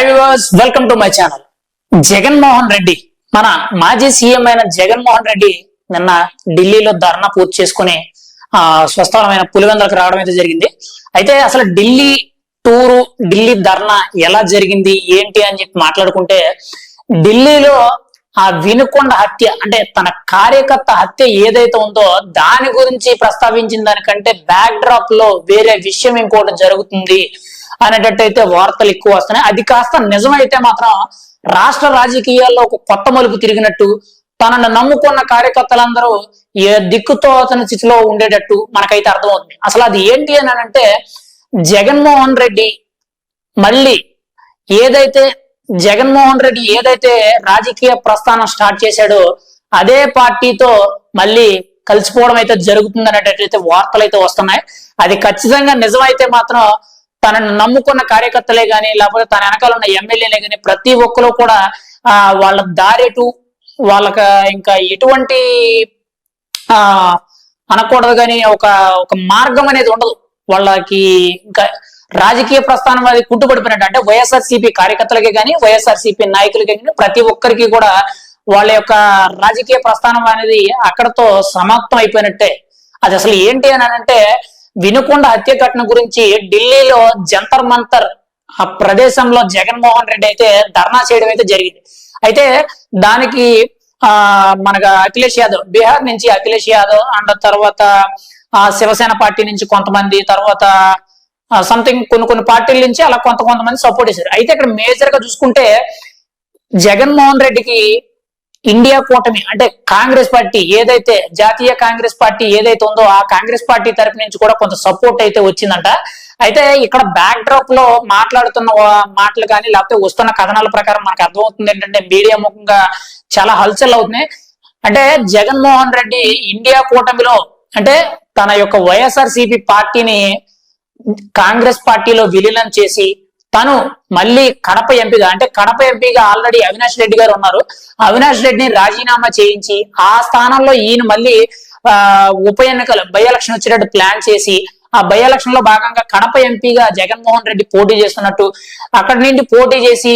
Hi viewers welcome to my channel Jaganmohan Reddy. మన మాజీ CM అయిన జగన్మోహన్ రెడ్డి నిన్న ఢిల్లీలో ధర్నా పూర్తి చేసుకుని ఆ స్వస్థలమైన పులివెందులకు రావడం అయితే జరిగింది. అయితే అసలు ఢిల్లీ టూరు ఢిల్లీ ధర్నా ఎలా జరిగింది ఏంటి అని చెప్పి మాట్లాడుకుంటే ఢిల్లీలో ఆ వినుకొండ హత్య అంటే తన కార్యకర్త హత్య ఏదైతే ఉందో దాని గురించి ప్రస్తావించిన దానికంటే బ్యాక్ డ్రాప్లో వేరే విషయం ఇంకోటి జరుగుతుంది. అనేటట్టయితే వార్తలు ఎక్కువ వస్తున్నాయి. అది కాస్త నిజమైతే మాత్రం రాష్ట్ర రాజకీయాల్లో ఒక కొత్త మలుపు తిరిగినట్టు తనను నమ్ముకున్న కార్యకర్తలందరూ ఏ దిక్కుతో అతని స్థితిలో ఉండేటట్టు మనకైతే అర్థమవుతుంది. అసలు అది ఏంటి అని అంటే జగన్మోహన్ రెడ్డి మళ్ళీ ఏదైతే జగన్మోహన్ రెడ్డి ఏదైతే రాజకీయ ప్రస్థానం స్టార్ట్ చేశాడో అదే పార్టీతో మళ్ళీ కలిసిపోవడం అయితే జరుగుతుంది అనేటట్టయితే వార్తలు అయితే వస్తున్నాయి. అది ఖచ్చితంగా నిజమైతే మాత్రం తనను నమ్ముకున్న కార్యకర్తలే గాని లేకపోతే తన వెనకాల ఉన్న ఎమ్మెల్యేలే గాని ప్రతి ఒక్కరు కూడా ఆ వాళ్ళ దారిటు వాళ్ళకి ఇంకా ఎటువంటి ఆ అనకూడదు కానీ ఒక ఒక మార్గం అనేది ఉండదు. వాళ్ళకి ఇంకా రాజకీయ ప్రస్థానం అది కుంటుపడిపోయినట్టు అంటే వైఎస్ఆర్సీపీ కార్యకర్తలకే కానీ వైఎస్ఆర్సీపీ నాయకులకే కానీ ప్రతి ఒక్కరికి కూడా వాళ్ళ యొక్క రాజకీయ ప్రస్థానం అనేది అక్కడతో సమాప్తం అయిపోయినట్టే. అది అసలు ఏంటి అని అంటే వినుకొండ హత్య ఘటన గురించి ఢిల్లీలో జంతర్ మంతర్ ఆ ప్రదేశంలో జగన్మోహన్ రెడ్డి అయితే ధర్నా చేయడం అయితే జరిగింది. అయితే దానికి ఆ మనకు అఖిలేష్ యాదవ్ బీహార్ నుంచి అఖిలేష్ యాదవ్ అండ్ తర్వాత ఆ శివసేన పార్టీ నుంచి కొంతమంది తర్వాత సంథింగ్ కొన్ని కొన్ని పార్టీల నుంచి అలా కొంత కొంతమంది సపోర్ట్ చేశారు. అయితే ఇక్కడ మేజర్గా చూసుకుంటే జగన్మోహన్ రెడ్డికి ఇండియా కూటమి అంటే కాంగ్రెస్ పార్టీ ఏదైతే జాతీయ కాంగ్రెస్ పార్టీ ఏదైతే ఉందో ఆ కాంగ్రెస్ పార్టీ తరపు నుంచి కూడా కొంత సపోర్ట్ అయితే వచ్చిందంట. అయితే ఇక్కడ బ్యాక్ డ్రాప్లో మాట్లాడుతున్న మాటలు కానీ లేకపోతే వస్తున్న కథనాల ప్రకారం మనకు అర్థమవుతుంది ఏంటంటే మీడియా ముఖంగా చాలా హల్చల్ అవుతున్నాయి. అంటే జగన్మోహన్ రెడ్డి ఇండియా కూటమిలో అంటే తన యొక్క వైఎస్ఆర్ పార్టీని కాంగ్రెస్ పార్టీలో విలీనం చేసి తను మళ్ళీ కడప ఎంపీగా అంటే కడప ఎంపీగా ఆల్రెడీ అవినాష్ రెడ్డి గారు ఉన్నారు. అవినాష్ రెడ్డిని రాజీనామా చేయించి ఆ స్థానంలో ఈయన మళ్ళీ ఆ, ఉప ఎన్నికలు బై ఎలక్షన్ వచ్చేటట్టు ప్లాన్ చేసి ఆ బై ఎలక్షన్లో భాగంగా కడప ఎంపీగా జగన్మోహన్ రెడ్డి పోటీ చేస్తున్నట్టు అక్కడి నుండి పోటీ చేసి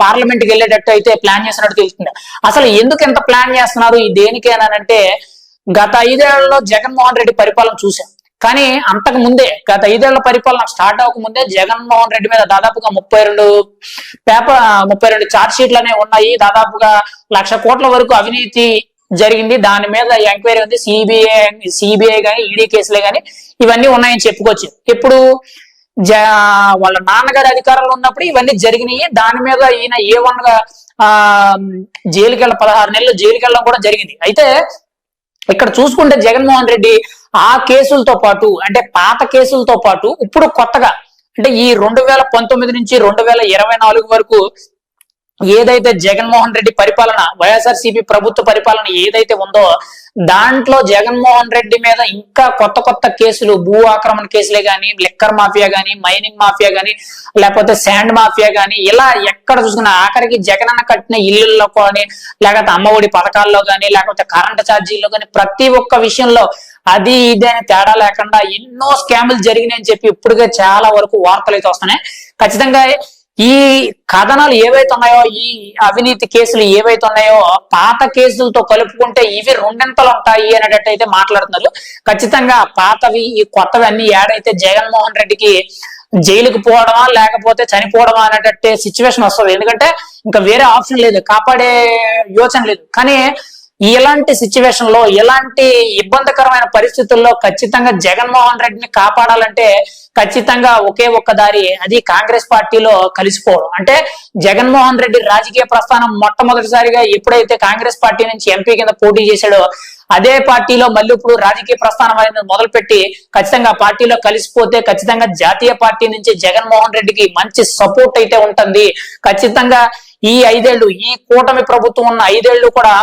పార్లమెంట్కి వెళ్ళేటట్టు అయితే ప్లాన్ చేస్తున్నట్టు తెలుస్తుంది. అసలు ఎందుకు ఎంత ప్లాన్ చేస్తున్నారు? ఈ దేనికేనంటే గత ఐదేళ్ళలో జగన్మోహన్ రెడ్డి పరిపాలన చూశాం. కానీ అంతకు ముందే గత ఐదేళ్ళ పరిపాలన స్టార్ట్ అవ్వక ముందే జగన్మోహన్ రెడ్డి మీద దాదాపుగా ముప్పై రెండు పేపర్ ముప్పై రెండు చార్జ్ షీట్లు అనేవి ఉన్నాయి. దాదాపుగా లక్ష కోట్ల వరకు అవినీతి జరిగింది. దాని మీద ఎంక్వైరీ ఉంది. సిబిఐ సిబిఐ కానీ ఈడీ కేసులే కానీ ఇవన్నీ ఉన్నాయని చెప్పుకోవచ్చు. ఇప్పుడు జ వాళ్ళ నాన్నగారి అధికారంలో ఉన్నప్పుడు ఇవన్నీ జరిగినాయి. దాని మీద ఈయన ఏ వన్గా ఆ జైలుకి వెళ్ళ పదహారు నెలలు జైలుకి వెళ్ళడం కూడా జరిగింది. అయితే ఇక్కడ చూసుకుంటే జగన్మోహన్ రెడ్డి ఆ కేసులతో పాటు అంటే పాత కేసులతో పాటు ఇప్పుడు కొత్తగా అంటే ఈ రెండు వేల పంతొమ్మిది నుంచి రెండు వేల ఇరవై నాలుగు వరకు ఏదైతే జగన్మోహన్ రెడ్డి పరిపాలన వైఎస్ఆర్సీపీ ప్రభుత్వ పరిపాలన ఏదైతే ఉందో దాంట్లో జగన్మోహన్ రెడ్డి మీద ఇంకా కొత్త కొత్త కేసులు భూ ఆక్రమణ కేసులే గాని లిక్కర్ మాఫియా గాని మైనింగ్ మాఫియా గాని లేకపోతే శాండ్ మాఫియా గాని ఇలా ఎక్కడ చూసుకున్నా ఆఖరికి జగనన్న కట్టిన ఇల్లుల్లో కానీ లేకపోతే అమ్మఒడి పథకాల్లో గాని లేకపోతే కరెంట్ ఛార్జీల్లో కానీ ప్రతి ఒక్క విషయంలో అది ఇది అని తేడా లేకుండా ఎన్నో స్కాములు జరిగినాయని చెప్పి ఇప్పుడుగా చాలా వరకు వార్తలు అయితే వస్తున్నాయి. ఖచ్చితంగా ఈ కథనాలు ఏవైతే ఉన్నాయో ఈ అవినీతి కేసులు ఏవైతే ఉన్నాయో పాత కేసులతో కలుపుకుంటే ఇవి రెండింతలు ఉంటాయి అనేటట్టు అయితే మాట్లాడుతున్నారు. ఖచ్చితంగా పాతవి ఈ కొత్తవి అన్ని ఏడైతే జగన్మోహన్ రెడ్డికి జైలుకు పోవడమా లేకపోతే చనిపోవడమా అనేటట్టే సిచ్యువేషన్ వస్తుంది. ఎందుకంటే ఇంకా వేరే ఆప్షన్ లేదు కాపాడే యోచన లేదు. కానీ ఇలాంటి సిచ్యువేషన్లో ఇలాంటి ఇబ్బందికరమైన పరిస్థితుల్లో ఖచ్చితంగా జగన్మోహన్ రెడ్డిని కాపాడాలంటే ఖచ్చితంగా ఒకే ఒక్క దారి అది కాంగ్రెస్ పార్టీలో కలిసిపోవడం. అంటే జగన్మోహన్ రెడ్డి రాజకీయ ప్రస్థానం మొట్టమొదటిసారిగా ఎప్పుడైతే కాంగ్రెస్ పార్టీ నుంచి ఎంపీ కింద పోటీ చేశాడో అదే పార్టీలో మళ్ళీ ఇప్పుడు రాజకీయ ప్రస్థానం అనేది మొదలుపెట్టి ఖచ్చితంగా పార్టీలో కలిసిపోతే ఖచ్చితంగా జాతీయ పార్టీ నుంచి జగన్మోహన్ రెడ్డికి మంచి సపోర్ట్ అయితే ఉంటుంది. ఖచ్చితంగా ఈ ఐదేళ్ళు ఈ కూటమి ప్రభుత్వం ఉన్న ఐదేళ్ళు కూడా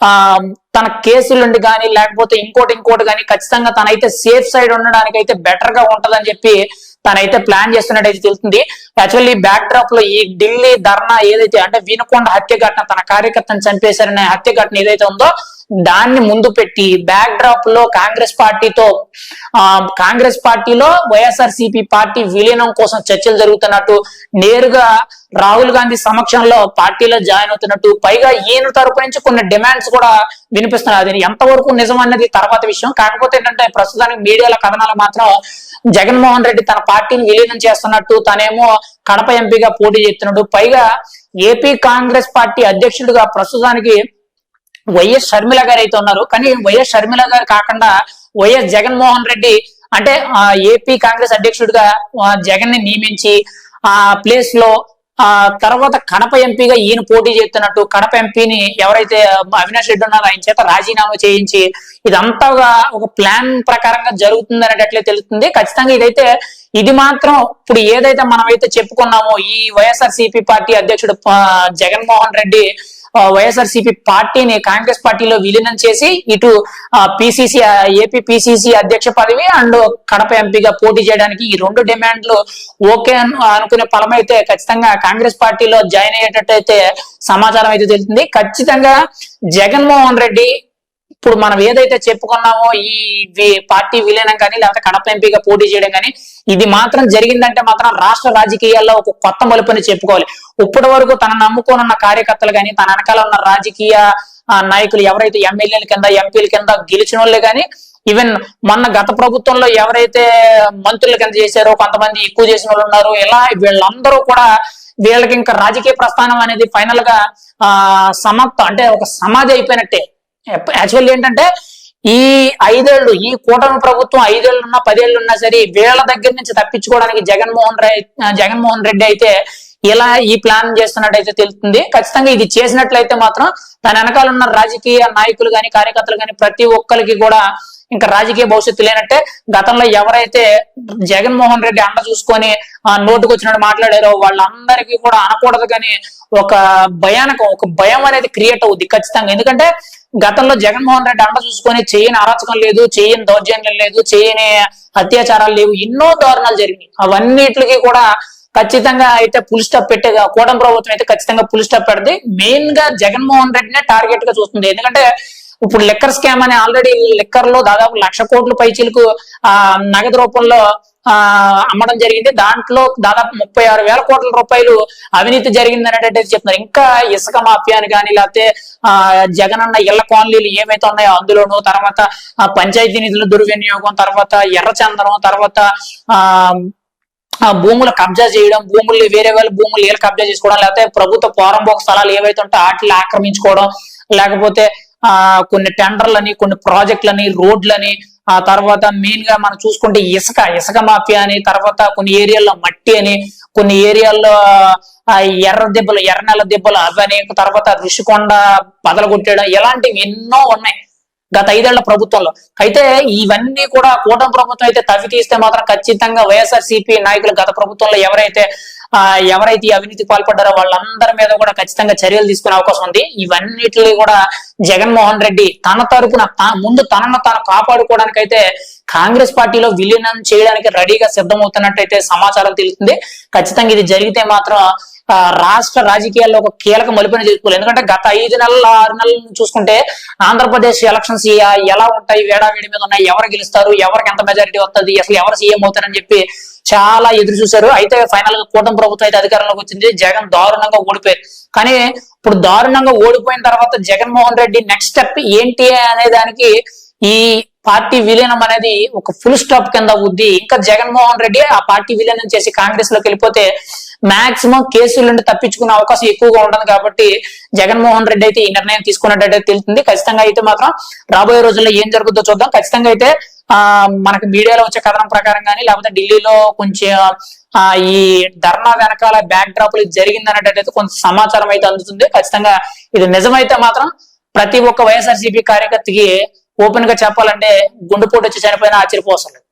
తన కేసులుండి కానీ లేకపోతే ఇంకోటి ఇంకోటి కానీ ఖచ్చితంగా తనైతే సేఫ్ సైడ్ ఉండడానికి అయితే బెటర్గా ఉంటదని చెప్పి తనైతే ప్లాన్ చేస్తున్నట్టయితే తెలుస్తుంది. యాక్చువల్లీ బ్యాక్ డ్రాప్లో ఈ ఢిల్లీ ధర్నా ఏదైతే అంటే వినుకొండ హత్య ఘటన తన కార్యకర్తను చంపేశారనే హత్య ఘటన ఏదైతే ఉందో దాన్ని ముందు పెట్టి బ్యాక్ డ్రాప్లో కాంగ్రెస్ పార్టీతో ఆ కాంగ్రెస్ పార్టీలో వైఎస్ఆర్ సిపి పార్టీ విలీనం కోసం చర్చలు జరుగుతున్నట్టు నేరుగా రాహుల్ గాంధీ సమక్షంలో పార్టీలో జాయిన్ అవుతున్నట్టు పైగా ఈయన తరపు నుంచి కొన్ని డిమాండ్స్ కూడా వినిపిస్తున్నాయి. అది ఎంతవరకు నిజం అన్నది తర్వాత విషయం. కాకపోతే ఏంటంటే ప్రస్తుతానికి మీడియాల కథనాలు మాత్రం జగన్మోహన్ రెడ్డి తన పార్టీని విలీనం చేస్తున్నట్టు తనేమో కడప ఎంపీగా పోటీ చేస్తున్నాడు. పైగా ఏపీ కాంగ్రెస్ పార్టీ అధ్యక్షుడిగా ప్రస్తుతానికి వైఎస్ షర్మిల గారు అయితే ఉన్నారు. కానీ వైఎస్ షర్మిల గారు కాకుండా వైఎస్ జగన్మోహన్ రెడ్డి అంటే ఆ, ఏపీ కాంగ్రెస్ అధ్యక్షుడిగా జగన్ని నియమించి ఆ ప్లేస్లో ఆ తర్వాత కడప ఎంపీగా ఈయన పోటీ చేస్తున్నట్టు కడప ఎంపీని ఎవరైతే అవినాష్ రెడ్డి ఉన్నారో ఆయన చేత రాజీనామా చేయించి ఇదంతా ఒక- ఒక ప్లాన్ ప్రకారంగా జరుగుతుంది అనేటట్లే తెలుస్తుంది. ఖచ్చితంగా ఇదైతే ఇది మాత్రం ఇప్పుడు ఏదైతే మనం అయితే చెప్పుకున్నామో ఈ వైఎస్ఆర్ పార్టీ అధ్యక్షుడు జగన్మోహన్ రెడ్డి వైఎస్ఆర్సీపీ పార్టీని కాంగ్రెస్ పార్టీలో విలీనం చేసి ఇటు పిసిసి ఏపీ పిసిసి అధ్యక్ష పదవి అండ్ కడప ఎంపీగా పోటీ చేయడానికి ఈ రెండు డిమాండ్లు ఓకే అనుకునే ఫలం అయితే ఖచ్చితంగా కాంగ్రెస్ పార్టీలో జాయిన్ అయ్యేటట్టు అయితే సమాచారం అయితే తెలుస్తుంది. ఖచ్చితంగా జగన్మోహన్ రెడ్డి ఇప్పుడు మనం ఏదైతే చెప్పుకున్నామో ఈ పార్టీ విలీనం కానీ లేకపోతే కడప ఎంపీగా పోటీ చేయడం కానీ ఇది మాత్రం జరిగిందంటే మాత్రం రాష్ట్ర రాజకీయాల్లో ఒక కొత్త మలుపుని చెప్పుకోవాలి. ఇప్పటి వరకు తన నమ్ముకోనున్న కార్యకర్తలు కానీ తన వెనకాల ఉన్న రాజకీయ నాయకులు ఎవరైతే ఎమ్మెల్యేల కింద ఎంపీల కింద గెలిచిన వాళ్ళే కానీ ఈవెన్ మొన్న గత ప్రభుత్వంలో ఎవరైతే మంత్రుల కింద చేశారో కొంతమంది ఎక్కువ చేసిన వాళ్ళు ఉన్నారు ఇలా వీళ్ళందరూ కూడా వీళ్ళకి ఇంకా రాజకీయ ప్రస్థానం అనేది ఫైనల్గా ఆ సమాప్తం అంటే ఒక సమాధి అయిపోయినట్టే. యాక్చువల్లీ ఏంటంటే ఈ ఐదేళ్ళు ఈ కూటమి ప్రభుత్వం ఐదేళ్ళున్నా పదేళ్ళు ఉన్నా సరే వీళ్ళ దగ్గర నుంచి తప్పించుకోవడానికి జగన్మోహన్ రెడ్డి జగన్మోహన్ రెడ్డి అయితే ఇలా ఈ ప్లాన్ చేస్తున్నట్టయితే తెలుస్తుంది. ఖచ్చితంగా ఇది చేసినట్లయితే మాత్రం తన వెనకాల ఉన్న రాజకీయ నాయకులు గాని కార్యకర్తలు గాని ప్రతి ఒక్కరికి కూడా ఇంకా రాజకీయ భవిష్యత్తు లేనట్టే గతంలో ఎవరైతే జగన్మోహన్ రెడ్డి అండ చూసుకొని ఆ నోటుకు వచ్చినట్టు మాట్లాడారో వాళ్ళందరికీ కూడా అనకూడదు కానీ ఒక భయానకం ఒక భయం అనేది క్రియేట్ అవుద్ది ఖచ్చితంగా. ఎందుకంటే గతంలో జగన్మోహన్ రెడ్డి అండ చూసుకొని చేయని అరాచకం లేదు చేయని దౌర్జన్యం లేదు చేయని అత్యాచారాలు లేవు. ఎన్నో దారుణాలు జరిగినాయి. అవన్నిటికి కూడా ఖచ్చితంగా అయితే పుల్ స్టాప్ పెట్టే కూటమి ప్రభుత్వం అయితే ఖచ్చితంగా పుల్ స్టాప్ పెడితే మెయిన్గా జగన్మోహన్ రెడ్డినే టార్గెట్గా చూస్తుంది. ఎందుకంటే ఇప్పుడు లిక్కర్ స్కామ్ అని ఆల్రెడీ లిక్కర్లో దాదాపు లక్ష కోట్ల పైచీలకు ఆ నగదు రూపంలో ఆ అమ్మడం జరిగింది. దాంట్లో దాదాపు ముప్పై ఆరు వేల కోట్ల రూపాయలు అవినీతి జరిగింది అనేటట్టు చెప్తున్నారు. ఇంకా ఇసుక మాఫియా అని కానీ లేకపోతే ఆ జగనన్న ఇళ్ళ కాలనీలు ఏమైతే ఉన్నాయో అందులోను తర్వాత పంచాయతీ నిధుల దుర్వినియోగం తర్వాత ఎర్రచందనం తర్వాత ఆ భూములు కబ్జా చేయడం భూముల్ని వేరే వాళ్ళ భూములు ఏళ్ళు కబ్జా చేసుకోవడం లేకపోతే ప్రభుత్వ పోరంబోక స్థలాలు ఏవైతే ఉంటే వాటిని ఆక్రమించుకోవడం లేకపోతే ఆ కొన్ని టెండర్లని కొన్ని ప్రాజెక్టులని రోడ్లని ఆ తర్వాత మెయిన్గా మనం చూసుకుంటే ఇసుక ఇసుక మాఫియా అని తర్వాత కొన్ని ఏరియాల్లో మట్టి అని కొన్ని ఏరియాల్లో ఆ ఎర్ర దెబ్బలు ఎర్ర నెల దెబ్బలు అవని తర్వాత ఋషికొండ పదలు కొట్టేయడం ఇలాంటివి ఎన్నో ఉన్నాయి. గత ఐదేళ్ళ ప్రభుత్వంలో. అయితే ఇవన్నీ కూడా కూటమి ప్రభుత్వం అయితే తవ్వి తీస్తే మాత్రం ఖచ్చితంగా వైఎస్ఆర్ సిపి నాయకులు గత ప్రభుత్వంలో ఎవరైతే ఆ ఎవరైతే అవినీతి అవినీతికి పాల్పడ్డారో వాళ్ళందరి మీద కూడా ఖచ్చితంగా చర్యలు తీసుకునే అవకాశం ఉంది. ఇవన్నిటిని కూడా జగన్మోహన్ రెడ్డి తన తరపున ముందు తనను తాను కాపాడుకోవడానికి అయితే కాంగ్రెస్ పార్టీలో విలీనం చేయడానికి రెడీగా సిద్ధమవుతున్నట్టయితే సమాచారం తెలుస్తుంది. ఖచ్చితంగా ఇది జరిగితే మాత్రం రాష్ట్ర రాజకీయాల్లో ఒక కీలక మలుపుని చేసుకోవాలి ఎందుకంటే గత ఐదు నెలల ఆరు నెలల చూసుకుంటే ఆంధ్రప్రదేశ్ ఎలక్షన్స్ ఎలా ఉంటాయి వేడావేడి మీద ఉన్నాయి ఎవరు గెలుస్తారు ఎవరికి ఎంత మెజారిటీ వస్తుంది అసలు ఎవరు సీఎం అవుతారని చెప్పి చాలా ఎదురు చూశారు. అయితే ఫైనల్గా కూటమి ప్రభుత్వం అయితే అధికారంలోకి వచ్చింది. జగన్ దారుణంగా ఓడిపోయారు. కానీ ఇప్పుడు దారుణంగా ఓడిపోయిన తర్వాత జగన్మోహన్ రెడ్డి నెక్స్ట్ స్టెప్ ఏంటి అనే దానికి ఈ పార్టీ విలీనం అనేది ఒక ఫుల్ స్టాప్ కింద ఉంది ఇంకా జగన్మోహన్ రెడ్డి ఆ పార్టీ విలీనం చేసి కాంగ్రెస్లోకి వెళ్ళిపోతే మాక్సిమం కేసుల నుండి తప్పించుకునే అవకాశం ఎక్కువగా ఉంటుంది కాబట్టి జగన్మోహన్ రెడ్డి అయితే ఈ నిర్ణయం తీసుకున్నట్టయితే తెలుస్తుంది. ఖచ్చితంగా అయితే మాత్రం రాబోయే రోజుల్లో ఏం జరుగుతుందో చూద్దాం. ఖచ్చితంగా అయితే ఆ మనకి మీడియాలో వచ్చే కథనం ప్రకారం కానీ లేకపోతే ఢిల్లీలో కొంచెం ఆ ఈ ధర్నా వెనకాల బ్యాక్ డ్రాప్ జరిగింది అనేటట్టయితే కొంత సమాచారం అయితే అందుతుంది. ఖచ్చితంగా ఇది నిజమైతే మాత్రం ప్రతి ఒక్క వైఎస్ఆర్సీపీ కార్యకర్తకి ఓపెన్గా చెప్పాలంటే గుండెపోటు వచ్చి చనిపోయినా ఆశ్చర్యపోసలేదు